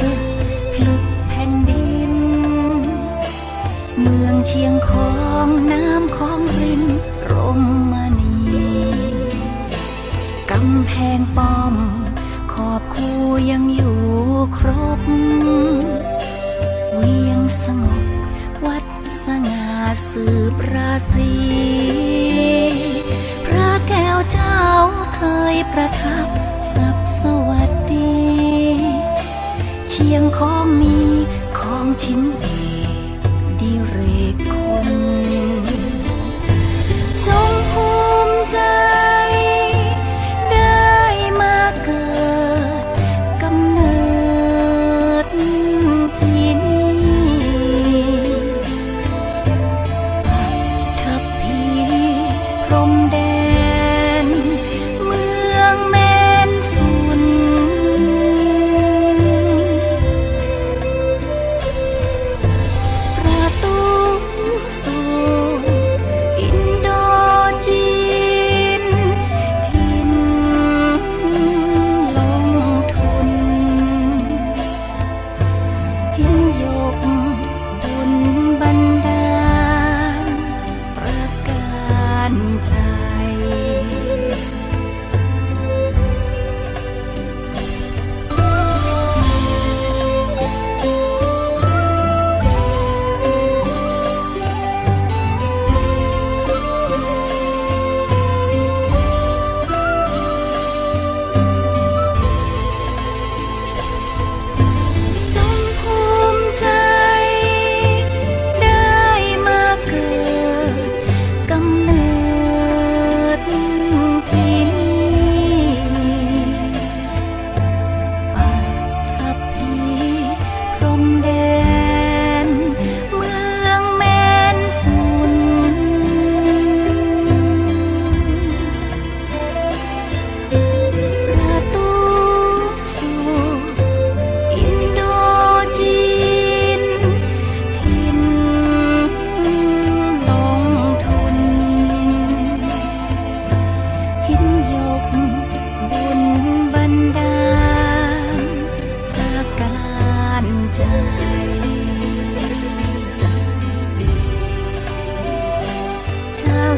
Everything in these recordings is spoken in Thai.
บึกพลุกแผ่นดิน เมืองเชียงของน้ำของรินรมมณีกำแพงป้อม ขอบคูยังอยู่ครบ เวียงสงบ วัดสง่าสืบราศีพระแก้วเจ้าเคยประทับ เชียงของมีของชิ้นดีดีเรกคนจงภูมิใจ ได้มาเกิดกำเนิดที่นี่ทัพพีพรมแดน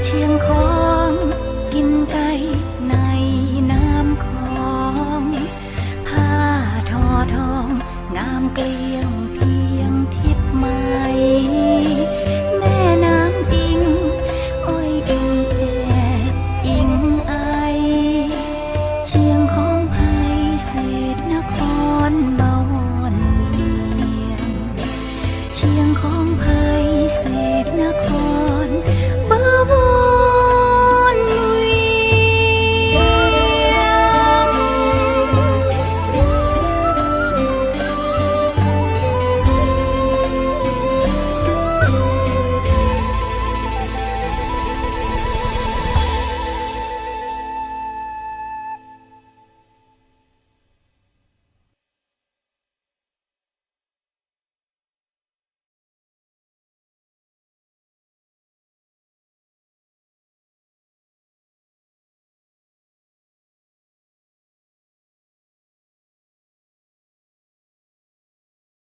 เชียงของกินไก่ในน้ำของผ้าทอทอง งามเกลียวเพียงทิพไมแม่น้ำอิง อ้อยอิงแอบอิงไอ เชียงของไพเศษนครเบาวอนเวียง เชียงของไพเศษนคร